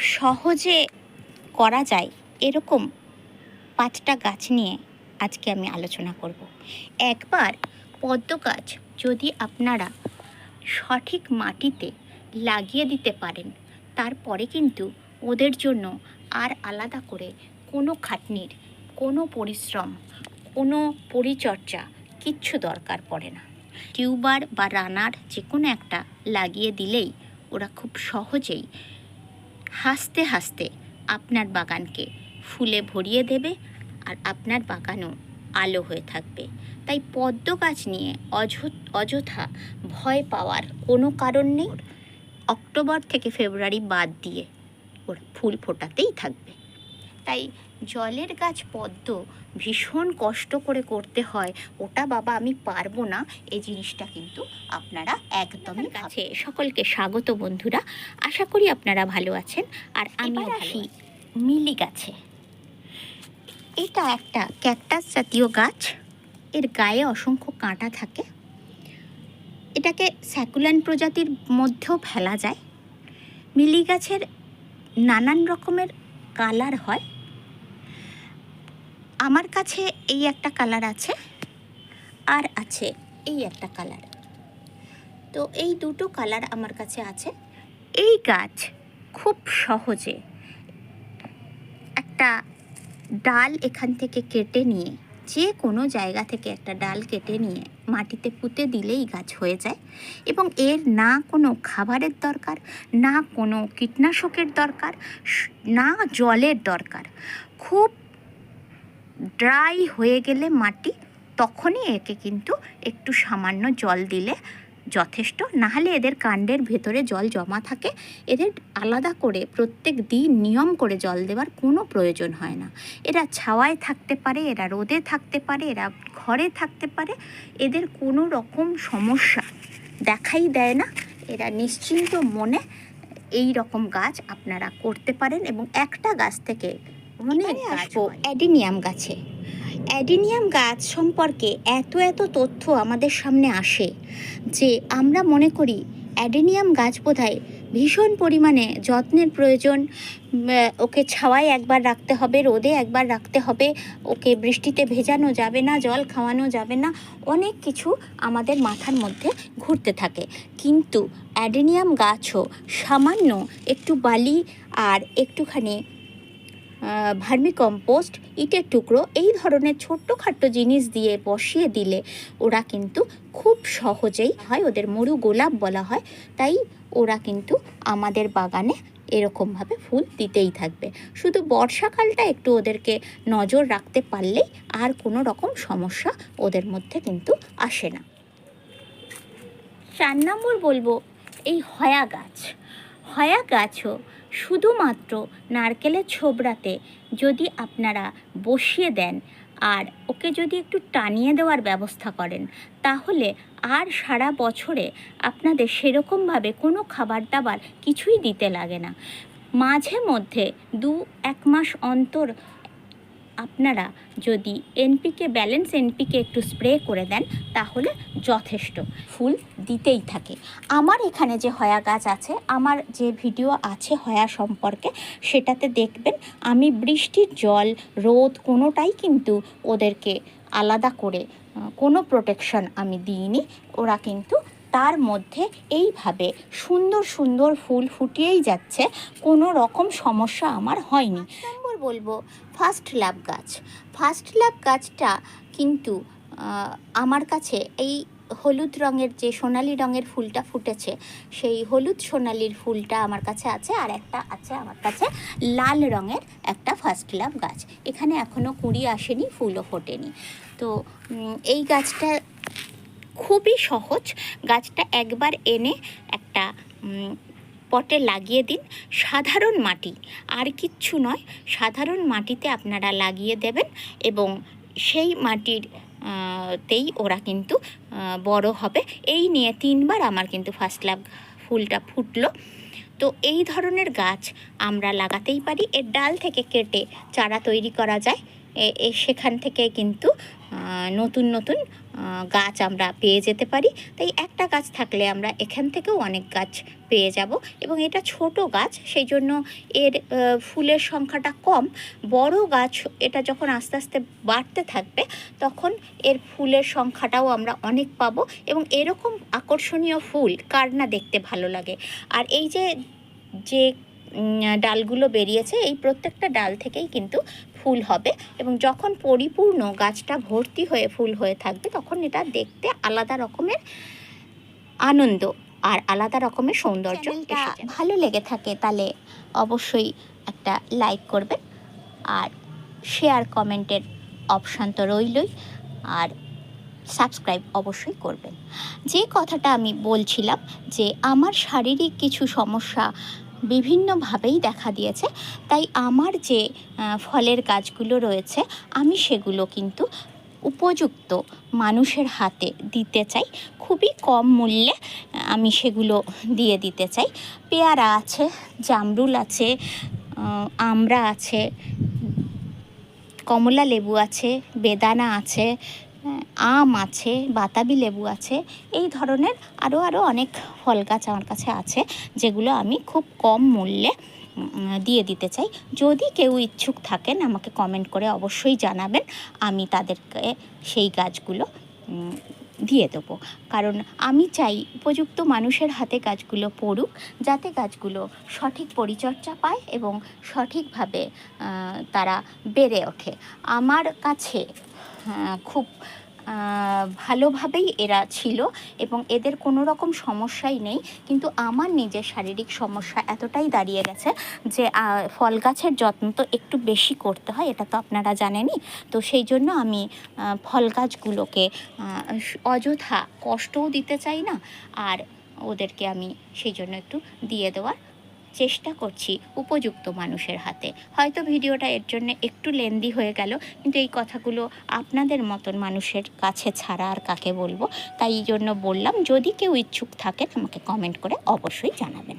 সহজে করা যায় এরকম পাঁচটা গাছ নিয়ে আজকে আমি আলোচনা করব। একবার পদ্ম গাছ যদি আপনারা সঠিক মাটিতে লাগিয়ে দিতে পারেন, তারপরে কিন্তু ওদের জন্য আর আলাদা করে কোনো খাটনির, কোনো পরিশ্রম, কোনো পরিচর্যা কিচ্ছু দরকার পড়ে না। টিউবার বা রানার যে কোনো একটা লাগিয়ে দিলেই ওরা খুব সহজেই হাসতে হাসতে আপনার বাগানকে ফুলে ভরিয়ে দেবে আর আপনার বাগানও আলো হয়ে থাকবে। তাই পদ্ম গাছ নিয়ে অয অযথা ভয় পাওয়ার কোনো কারণ নেই। অক্টোবর থেকে ফেব্রুয়ারি বাদ দিয়ে ওরা ফুল ফোটাতেই থাকবে। তাই জলের গাছ পদ্ম ভীষণ কষ্ট করে করতে হয়। ওটা বাবা আমি পারব না। এই জিনিসটা কিন্তু আপনারা একদমই কাছে সকলকে স্বাগত বন্ধুরা। আশা করি আপনারা ভালো আছেন। আর আমি আসি মিলি গাছে। এটা একটা ক্যাকটাস জাতীয় গাছ। এর গায়ে অসংখ্য কাঁটা থাকে। এটাকে স্যাকুলান প্রজাতির মধ্যেও ফেলা যায়। মিলি গাছের নানান রকমের কালার হয়। আমার কাছে এই একটা কালার আছে আর আছে এই একটা কালার। তো এই দুটো কালার আমার কাছে আছে। এই গাছ খুব সহজে একটা ডাল এখান থেকে কেটে নিয়ে যে কোনো জায়গা থেকে একটা ডাল কেটে নিয়ে মাটিতে পুঁতে দিলেই গাছ হয়ে যায় এবং এর না কোনো খাবারের দরকার, না কোনো কীটনাশকের দরকার না জলের দরকার। খুব ড্রাই হয়ে গেলে মাটি তখনই একে কিন্তু একটু সামান্য জল দিলে যথেষ্ট। নাহলে এদের কাণ্ডের ভেতরে জল জমা থাকে। এদের আলাদা করে প্রত্যেক দিন নিয়ম করে জল দেওয়ার কোনো প্রয়োজন হয় না। এরা ছাওয়ায় থাকতে পারে এরা রোদে থাকতে পারে এরা ঘরে থাকতে পারে। এদের কোনো রকম সমস্যা দেখাই দেয় না। এরা নিশ্চিন্ত মনে এই রকম গাছ আপনারা করতে পারেন এবং একটা গাছ থেকে অনেক আসব অ্যাডিনিয়াম গাছে। অ্যাডিনিয়াম গাছ সম্পর্কে এত এত তথ্য আমাদের সামনে আসে যে আমরা মনে করি অ্যাডেনিয়াম গাছ বোধহয় ভীষণ পরিমাণে যত্নের প্রয়োজন ওকে ছাওয়ায় একবার রাখতে হবে, রোদে একবার রাখতে হবে, ওকে বৃষ্টিতে ভেজানো যাবে না, জল খাওয়ানো যাবে না, অনেক কিছু আমাদের মাথার মধ্যে ঘুরতে থাকে। কিন্তু অ্যাডেনিয়াম গাছও সামান্য একটু বালি আর একটুখানি ভার্মি কম্পোস্ট ইটের টুকরো, এই ধরনের ছোট্টখাট্ট জিনিস দিয়ে বসিয়ে দিলে ওরা কিন্তু খুব সহজেই হয়, ওদের মরু গোলাপ বলা হয়, তাই ওরা কিন্তু আমাদের বাগানে এরকমভাবে ফুল দিতেই থাকবে। শুধু বর্ষাকালটা একটু ওদেরকে নজর রাখতে পারলেই আর কোনো রকম সমস্যা ওদের মধ্যে কিন্তু আসে না। চার নম্বর বলব, এই হয়া গাছ। হয়া গাছও শুধুমাত্র নারকেলের ছোবড়াতে যদি আপনারা বসিয়ে দেন আর ওকে যদি একটু টানিয়ে দেওয়ার ব্যবস্থা করেন, তাহলে আর সারা বছরে আপনাদের সেরকমভাবে কোনো খাবার দাবার কিছুই দিতে লাগে না। মাঝে মধ্যে দু এক মাস অন্তর আপনারা যদি এনপিকে ব্যালেন্স এনপিকে একটু স্প্রে করে দেন, তাহলে যথেষ্ট ফুল দিতেই থাকে। আমার এখানে যে হয়া গাছ আছে, আমার যে ভিডিও আছে হয়া সম্পর্কে, সেটাতে দেখবেন আমি বৃষ্টির জল, রোদ কোনোটাই কিন্তু ওদেরকে আলাদা করে কোনো প্রোটেকশন আমি দিইনি। ওরা কিন্তু তার মধ্যে এইভাবে সুন্দর সুন্দর ফুল ফুটিয়েই যাচ্ছে, কোনো রকম সমস্যা আমার হয়নি। বলব ফার্স্ট লাভ গাছ। ফার্স্ট লাভ গাছটা কিন্তু আমার কাছে এই হলুদ রঙের যে সোনালি রঙের ফুলটা ফুটেছে, সেই হলুদ সোনালির ফুলটা আমার কাছে আছে আর একটা আছে আমার কাছে লাল রঙের একটা ফার্স্ট লাভ গাছ। এখানে এখনও কুঁড়ি আসেনি, ফুলও ফোটেনি। তো এই গাছটা খুবই সহজ। গাছটা একবার এনে একটা পটে লাগিয়ে দিন সাধারণ মাটি। আর কিচ্ছু নয়, সাধারণ মাটিতে আপনারা লাগিয়ে দেবেন এবং সেই মাটির তেই ওরা কিন্তু বড় হবে। এই নিয়ে তিনবার আমার কিন্তু ফার্স্ট লাভ ফুলটা ফুটলো। তো এই ধরনের গাছ আমরা লাগাতেই পারি। এর ডাল থেকে কেটে চারা তৈরি করা যায়। এ- সেখান থেকে কিন্তু নতুন নতুন গাছ আমরা পেয়ে যেতে পারি। তাই একটা গাছ থাকলে আমরা এখান থেকেও অনেক গাছ পেয়ে যাব এবং এটা ছোট গাছ, সেই জন্য এর ফুলের সংখ্যাটা কম। বড় গাছ এটা যখন আস্তে আস্তে বাড়তে থাকবে, তখন এর ফুলের সংখ্যাটাও আমরা অনেক পাবো এবং এরকম আকর্ষণীয় ফুল কার না দেখতে ভালো লাগে। আর এই যে যে ডালগুলো বেরিয়েছে এই প্রত্যেকটা ডাল থেকেই কিন্তু ফুল হবে এবং যখন পরিপূর্ণ গাছটা ভর্তি হয়ে ফুল হয়ে থাকবে তখন এটা দেখতে আলাদা রকমের আনন্দ আর আলাদা রকমের সৌন্দর্য যায়। ভালো লেগে থাকে তাহলে অবশ্যই একটা লাইক করবেন আর শেয়ার কমেন্টের অপশান তো রইলই আর সাবস্ক্রাইব অবশ্যই করবেন যে কথাটা আমি বলছিলাম যে আমার শারীরিক কিছু সমস্যা বিভিন্নভাবেই দেখা দিয়েছে। তাই আমার যে ফলের গাছগুলো রয়েছে, আমি সেগুলো কিন্তু উপযুক্ত মানুষের হাতে দিতে চাই। খুবই কম মূল্যে আমি সেগুলো দিয়ে দিতে চাই। পেয়ারা আছে, জামরুল আছে আমড়া আছে কমলা লেবু আছে, বেদানা আছে আম আছে, বাতাবি লেবু আছে, এই ধরনের আরও আরও অনেক ফল গাছ আমার কাছে আছে, যেগুলো আমি খুব কম মূল্যে দিয়ে দিতে চাই। যদি কেউ ইচ্ছুক থাকেন, আমাকে কমেন্ট করে অবশ্যই জানাবেন। আমি তাদেরকে সেই গাছগুলো দিয়ে দেবো। কারণ আমি চাই উপযুক্ত মানুষের হাতে গাছগুলো পড়ুক, যাতে গাছগুলো সঠিক পরিচর্যা পায় এবং সঠিকভাবে তারা বেড়ে ওঠে। আমার কাছে খুব ভালোভাবেই এরা ছিল এবং এদের কোনো রকম সমস্যাই নেই। কিন্তু আমার নিজের শারীরিক সমস্যা এতটাই দাঁড়িয়ে গেছে যে ফল গাছের যত্ন তো একটু বেশি করতে হয়, এটা তো আপনারা জানেনই। তো সেই জন্য আমি ফল গাছগুলোকে অযথা কষ্টও দিতে চাই না। আর ওদেরকে আমি সেই জন্য একটু দিয়ে দেওয়ার চেষ্টা করছি উপযুক্ত মানুষের হাতে। হয়তো ভিডিওটা এর জন্য একটু লেন্দি হয়ে গেল, কিন্তু এই কথাগুলো আপনাদের মতন মানুষের কাছে ছাড়া আর কাকে বলব? তাই জন্য বললাম, যদি কেউ ইচ্ছুক থাকেন, আমাকে কমেন্ট করে অবশ্যই জানাবেন।